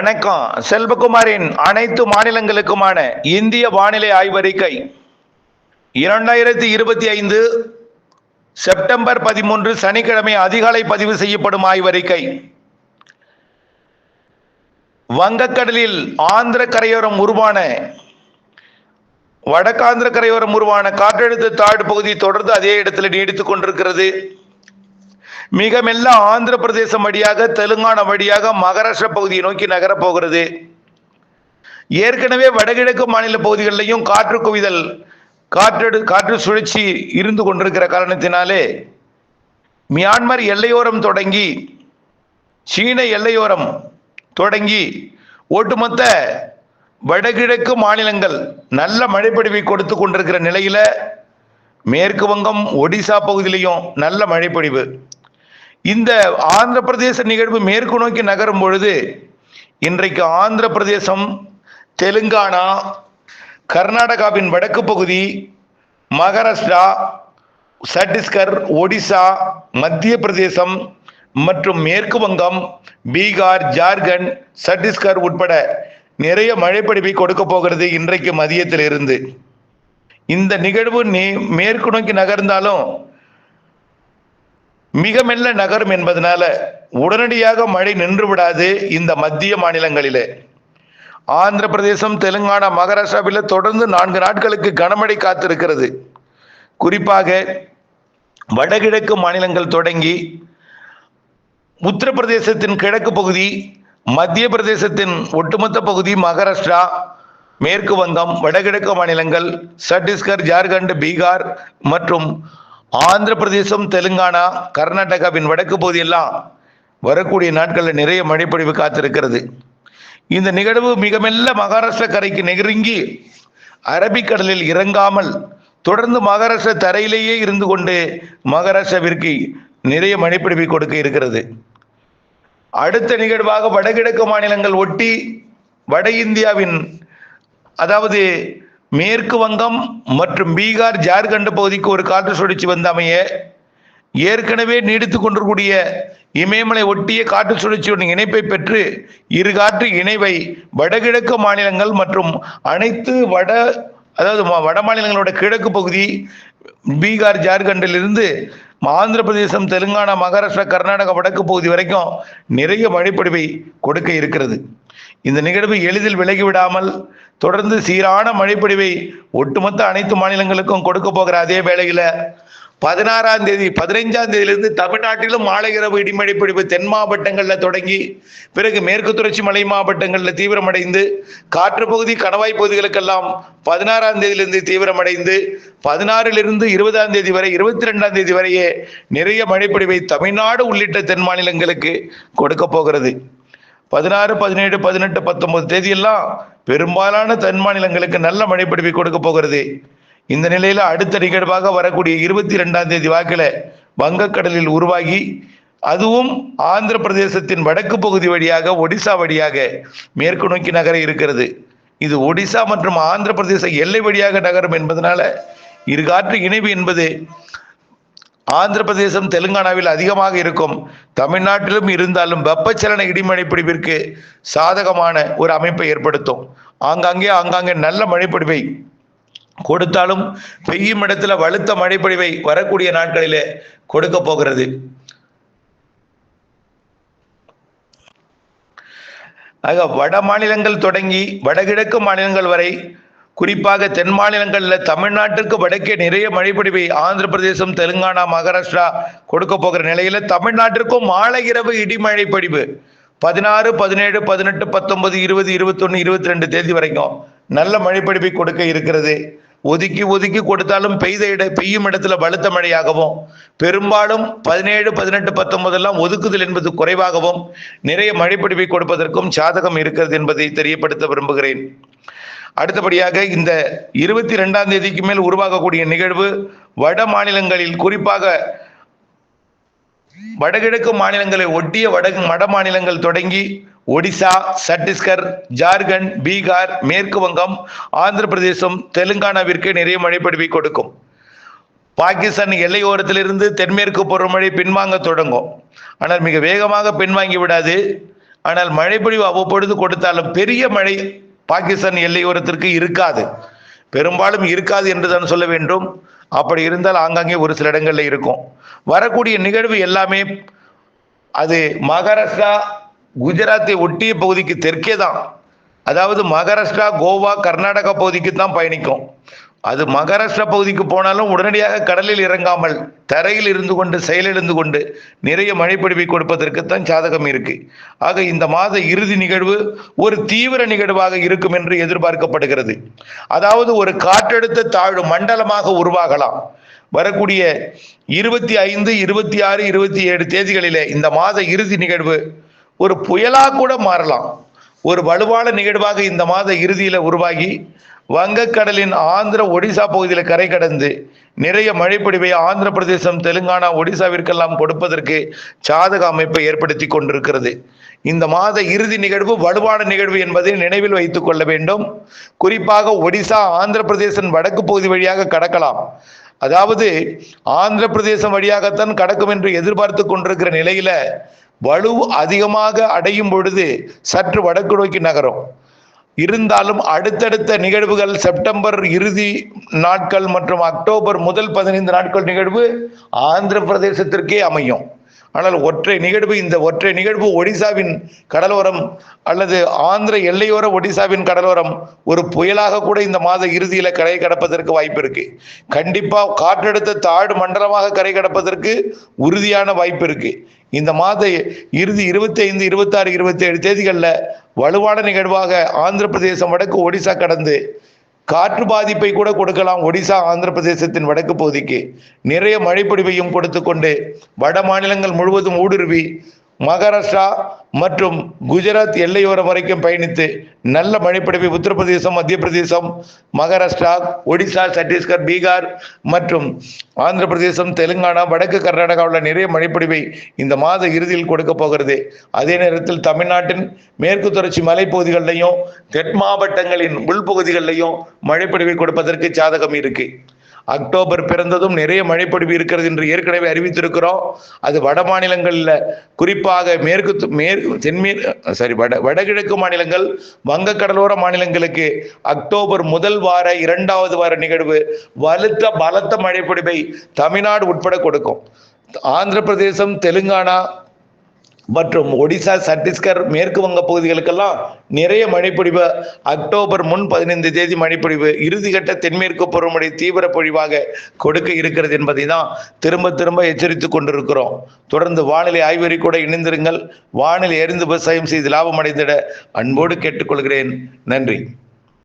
வணக்கம். செல்வகுமாரின் அனைத்து மாநிலங்களுக்குமான இந்திய வானிலை ஆய்வறிக்கை இரண்டாயிரத்தி இருபத்தி ஐந்து செப்டம்பர் பதிமூன்று சனிக்கிழமை அதிகாலை பதிவு செய்யப்படும் ஆய்வறிக்கை வங்கக்கடலில் ஆந்திர கரையோரம் உருவான வடக்காந்திர கரையோரம் உருவான காற்றழுத்த தாழ்வு பகுதி தொடர்ந்து அதே இடத்தில் நீடித்துக் கொண்டிருக்கிறது. மிக மெல்ல ஆந்திர பிரதேசம் வழியாக தெலுங்கானா வழியாக மகாராஷ்டிரா பகுதியை நோக்கி நகரப் போகிறது. ஏற்கனவே வடகிழக்கு மாநில பகுதிகளிலையும் காற்று குவிதல் காற்றெடு காற்று சுழற்சி இருந்து கொண்டிருக்கிற காரணத்தினாலே மியான்மர் எல்லையோரம் தொடங்கி சீன எல்லையோரம் தொடங்கி ஒட்டுமொத்த வடகிழக்கு மாநிலங்கள் நல்ல மழைப்பொழிவை கொடுத்து கொண்டிருக்கிற நிலையில மேற்கு வங்கம் ஒடிசா பகுதியிலையும் நல்ல மழைப்பொழிவு. இந்த ஆந்திர பிரதேச நிகழ்வு மேற்கு நோக்கி நகரும் பொழுது இன்றைக்கு ஆந்திர பிரதேசம் தெலுங்கானா கர்நாடகாவின் வடக்கு பகுதி மகாராஷ்டிரா சட்டீஸ்கர் ஒடிசா மத்திய பிரதேசம் மற்றும் மேற்கு வங்கம் பீகார் ஜார்க்கண்ட் சட்டீஸ்கர் உட்பட நிறைய மழைப்படிப்பை கொடுக்க போகிறது இன்றைக்கு மதியத்தில் இருந்து இந்த நிகழ்வு நீ மேற்கு நோக்கி நகர்ந்தாலும் மிக மெல்ல நகரும் என்பதனால உடனடியாக மழை நின்று விடாது இந்த மத்திய மாநிலங்களிலே. ஆந்திர பிரதேசம் தெலுங்கானா மகாராஷ்டிராவில் தொடர்ந்து நான்கு நாட்களுக்கு கனமழை காத்திருக்கிறது. குறிப்பாக வடகிழக்கு மாநிலங்கள் தொடங்கி உத்தரப்பிரதேசத்தின் கிழக்கு பகுதி மத்திய பிரதேசத்தின் ஒட்டுமொத்த பகுதி மகாராஷ்டிரா மேற்கு வங்கம் வடகிழக்கு மாநிலங்கள் சத்தீஸ்கர் ஜார்க்கண்ட் பீகார் மற்றும் ஆந்திர பிரதேசம் தெலுங்கானா கர்நாடகாவின் வடக்கு பகுதியெல்லாம் வரக்கூடிய நாட்களில் நிறைய மழைப்பொழிவு காத்திருக்கிறது. இந்த நிகழ்வு மிக மெல்ல மகாராஷ்டிர கரைக்கு நெருங்கி அரபிக்கடலில் இறங்காமல் தொடர்ந்து மகாராஷ்டிர தரையிலேயே இருந்து கொண்டு மகாராஷ்டிராவிற்கு நிறைய மழைப்பொழிவை கொடுக்க இருக்கிறது. அடுத்த நிகழ்வாக வடகிழக்கு மாநிலங்கள் ஒட்டி வட இந்தியாவின் அதாவது மேற்கு வங்கம் மற்றும் பீகார் ஜார்க்கண்ட் பகுதிக்கு ஒரு காற்று சுழற்சி வந்தமைய ஏற்கனவே நீடித்து கொண்டிருக்கூடிய இமயமலை ஒட்டிய காற்று சுழற்சியுடன் இணைப்பை பெற்று இரு காற்று இணைவை வடகிழக்கு மாநிலங்கள் மற்றும் அனைத்து வட அதாவது வட மாநிலங்களோட கிழக்கு பகுதி பீகார் ஜார்க்கண்டிலிருந்து ஆந்திர பிரதேசம் தெலுங்கானா மகாராஷ்டிரா கர்நாடகா வடக்கு பகுதி வரைக்கும் நிறைய மழைப்பொழிவை கொடுக்க இருக்கிறது. இந்த நிகழ்வு எளிதில் விலகிவிடாமல் தொடர்ந்து சீரான மழைப்பொழிவை ஒட்டுமொத்த அனைத்து மாநிலங்களுக்கும் கொடுக்க போகிற அதே வேளையில் பதினாறாம் தேதி பதினைஞ்சாம் தேதியிலிருந்து தமிழ்நாட்டிலும் மாலை இரவு இடிமழை பிடிப்பு தென் மாவட்டங்களில் தொடங்கி பிறகு மேற்கு தொடர்ச்சி மலை மாவட்டங்களில் தீவிரமடைந்து காற்று பகுதி கணவாய் பகுதிகளுக்கெல்லாம் பதினாறாம் தேதியிலிருந்து தீவிரமடைந்து பதினாறிலிருந்து இருபதாம் தேதி வரை இருபத்தி ரெண்டாம் தேதி வரையே நிறைய மழைப்பொழிவை தமிழ்நாடு உள்ளிட்ட தென் மாநிலங்களுக்கு கொடுக்க போகிறது. பதினாறு பதினேழு பதினெட்டு பத்தொன்பது தேதியெல்லாம் பெரும்பாலான தென் மாநிலங்களுக்கு நல்ல மழைப்பொழிவை கொடுக்க போகிறது. இந்த நிலையில அடுத்த நிகழ்வாக வரக்கூடிய இருபத்தி ரெண்டாம் தேதி வாக்கில் வங்கக்கடலில் உருவாகி அதுவும் ஆந்திர பிரதேசத்தின் வடக்கு பகுதி வழியாக ஒடிசா வழியாக மேற்கு நோக்கி நகர இருக்கிறது. இது ஒடிசா மற்றும் ஆந்திர பிரதேச எல்லை வழியாக நகரும் என்பதனால இரு காற்று இணைவு என்பது ஆந்திர பிரதேசம் தெலுங்கானாவில் அதிகமாக இருக்கும். தமிழ்நாட்டிலும் இருந்தாலும் வெப்பச்சலன இடிமழை பிடிப்பிற்கு சாதகமான ஒரு அமைப்பை ஏற்படுத்தும். ஆங்காங்கே ஆங்காங்கே நல்ல மழைப்பொழிவை கொடுத்தாலும் பெய்யும் இடத்துல வலுத்த மழைப்பொழிவை வரக்கூடிய நாட்களிலே கொடுக்க போகிறது. ஆக வட மாநிலங்கள் தொடங்கி வடகிழக்கு மாநிலங்கள் வரை குறிப்பாக தென் மாநிலங்களில் தமிழ்நாட்டிற்கு வடக்கே நிறைய மழைப்பொழிவை ஆந்திர பிரதேசம் தெலுங்கானா மகாராஷ்டிரா கொடுக்க போகிற நிலையில் தமிழ்நாட்டிற்கும் மாலை இரவு இடிமழை பொழிவு. பதினாறு பதினேழு பதினெட்டு பத்தொன்பது இருபது இருபத்தொன்னு இருபத்தி ரெண்டு தேதி வரைக்கும் நல்ல மழைப்பொழிவை கொடுக்க இருக்கிறது. ஒதுக்கி ஒதுக்கி கொடுத்தாலும் பெய்த இட பெய்யும் இடத்துல பலுத்த மழையாகவும் பெரும்பாலும் பதினேழு பதினெட்டு பத்தொன்பதெல்லாம் ஒதுக்குதல் என்பது குறைவாகவும் நிறைய மழைப்பொழிவை கொடுப்பதற்கும் சாதகம் இருக்கிறது என்பதை தெரியப்படுத்த விரும்புகிறேன். அடுத்தபடியாக இந்த இருபத்தி ரெண்டாம் தேதிக்கு மேல் உருவாகக்கூடிய நிகழ்வு வட மாநிலங்களில் குறிப்பாக வடகிழக்கு மாநிலங்களை ஒட்டிய வட வட மாநிலங்கள் தொடங்கி ஒடிசா சத்தீஸ்கர் ஜார்க்கண்ட் பீகார் மேற்கு வங்கம் ஆந்திர பிரதேசம் தெலுங்கானாவிற்கு நிறைய மழைப்பொழிவை கொடுக்கும். பாகிஸ்தான் எல்லையோரத்திலிருந்து தென்மேற்கு பருவமழை பின்வாங்க தொடங்கும். ஆனால் மிக வேகமாக பின்வாங்கி விடாது. ஆனால் மழைப்பொழிவு அவ்வப்பொழுது கொடுத்தாலும் பெரிய மழை பாகிஸ்தான் எல்லையோரத்திற்கு இருக்காது. பெரும்பாலும் இருக்காது என்று தான் சொல்ல வேண்டும். அப்படி இருந்தால் ஆங்காங்கே ஒரு சில இடங்களில் இருக்கும். வரக்கூடிய நிகழ்வு எல்லாமே அது மகாராஷ்டிரா குஜராத்தை ஒட்டிய பகுதிக்கு தெற்கே தான். அதாவது மகாராஷ்டிரா கோவா கர்நாடகா பகுதிக்கு தான் பயணிக்கும். அது மகாராஷ்டிரா பகுதிக்கு போனாலும் உடனடியாக கடலில் இறங்காமல் தரையில் இருந்து கொண்டு செயலிழந்து கொண்டு நிறைய மழைப்பொழிவை கொடுப்பதற்குத்தான் சாதகம் இருக்கு. ஆக இந்த மாத இறுதி நிகழ்வு ஒரு தீவிர நிகழ்வாக இருக்கும் என்று எதிர்பார்க்கப்படுகிறது. அதாவது ஒரு காற்றழுத்த தாழ்வு மண்டலமாக உருவாகலாம். வரக்கூடிய இருபத்தி ஐந்து இருபத்தி ஆறு இருபத்தி ஏழு தேதிகளிலே இந்த மாத இறுதி நிகழ்வு ஒரு புயலாக கூட மாறலாம். ஒரு வலுவான நிகழ்வாக இந்த மாத இறுதியில் உருவாகி வங்கக்கடலின் ஆந்திர ஒடிசா பகுதியில் கரை கடந்து நிறைய மழைப்பொழிவை ஆந்திர பிரதேசம் தெலுங்கானா ஒடிசாவிற்கெல்லாம் கொடுப்பதற்கு சாதக அமைப்பை ஏற்படுத்தி கொண்டிருக்கிறது. இந்த மாத இறுதி நிகழ்வு வலுவான நிகழ்வு என்பதை நினைவில் வைத்துக் கொள்ள வேண்டும். குறிப்பாக ஒடிசா ஆந்திர பிரதேசன் வடக்கு பகுதி வழியாக கடக்கலாம். அதாவது ஆந்திர பிரதேசம் வழியாகத்தான் கடக்கும் என்று எதிர்பார்த்து கொண்டிருக்கிற நிலையில வலு அதிகமாக அடையும் பொழுது சற்று வடக்கு நோக்கி நகரும். இருந்தாலும் அடுத்தடுத்த நிகழ்வுகள் செப்டம்பர் இறுதி நாட்கள் மற்றும் அக்டோபர் முதல் பதினைந்து நாட்கள் நிகழ்வு ஆந்திர பிரதேசத்திற்கே அமையும். ஆனால் ஒற்றை நிகழ்வு இந்த ஒற்றை நிகழ்வு ஒடிசாவின் கடலோரம் அல்லது ஆந்திர எல்லையோர ஒடிசாவின் கடலோரம் ஒரு புயலாக கூட இந்த மாத இறுதியில் கரை கடப்பதற்கு வாய்ப்பு இருக்கு. கண்டிப்பா காற்றழுத்த தாழ் மண்டலமாக கரை கடப்பதற்கு உறுதியான வாய்ப்பு இருக்கு. இந்த மாத இறுதி இருபத்தி ஐந்து இருபத்தி ஆறு இருபத்தி ஏழு தேதிகளில் வலுவான நிகழ்வாக ஆந்திர பிரதேசம் வடக்கு ஒடிசா கடந்து காற்று பாதிப்பை கூட கொடுக்கலாம் ஒடிசா ஆந்திர பிரதேசத்தின் வடக்கு பகுதிக்கு. நிறைய மழைப்பொடிவையும் கொடுத்து கொண்டு வட மாநிலங்கள் முழுவதும் ஊடுருவி மகாராஷ்டிரா மற்றும் குஜராத் எல்லையோரம் வரைக்கும் பயணித்து நல்ல மழைப்படிவை உத்தரப்பிரதேசம் மத்திய பிரதேசம் மகாராஷ்டிரா ஒடிசா சத்தீஸ்கர் பீகார் மற்றும் ஆந்திர பிரதேசம் தெலுங்கானா வடக்கு கர்நாடகாவில் நிறைய மழைப்படிவை இந்த மாத இறுதியில் கொடுக்க போகிறது. அதே நேரத்தில் தமிழ்நாட்டின் மேற்கு தொடர்ச்சி மலைப்பகுதிகளிலையும் தென் மாவட்டங்களின் உள்பகுதிகளிலையும் மழைப்படிவை கொடுப்பதற்கு சாதகம் இருக்குது அக்டோபர் பிறந்ததும் நிறைய மழைப்பொழிவு இருக்கிறது என்று ஏற்கனவே அறிவித்திருக்கிறோம். அது வட மாநிலங்களில் குறிப்பாக மேற்கு மேற்கு தென்மே சாரி வட வடகிழக்கு மாநிலங்கள் வங்க கடலோர மாநிலங்களுக்கு அக்டோபர் முதல் வார இரண்டாவது வார நிகழ்வு வலுத்த பலத்த மழைப்பொழிவை தமிழ்நாடு உட்பட கொடுக்கும். ஆந்திர பிரதேசம் தெலுங்கானா மற்றும் ஒடிசா சத்தீஸ்கர் மேற்கு வங்க பகுதிகளுக்கெல்லாம் நிறைய மழைப்பொழிவு. அக்டோபர் முன் பதினைந்து தேதி மழைப்பொழிவு. இறுதிக்கட்ட தென்மேற்கு பருவமழை தீவிர பொழிவாக கொடுக்க இருக்கிறது என்பதை தான் திரும்ப திரும்ப எச்சரித்துக் கொண்டிருக்கிறோம். தொடர்ந்து வானிலை ஆய்வறி கூட இணைந்திருங்கள். வானிலை எறிந்து விவசாயம் செய்து லாபம் அடைந்திட அன்போடு கேட்டுக்கொள்கிறேன். நன்றி.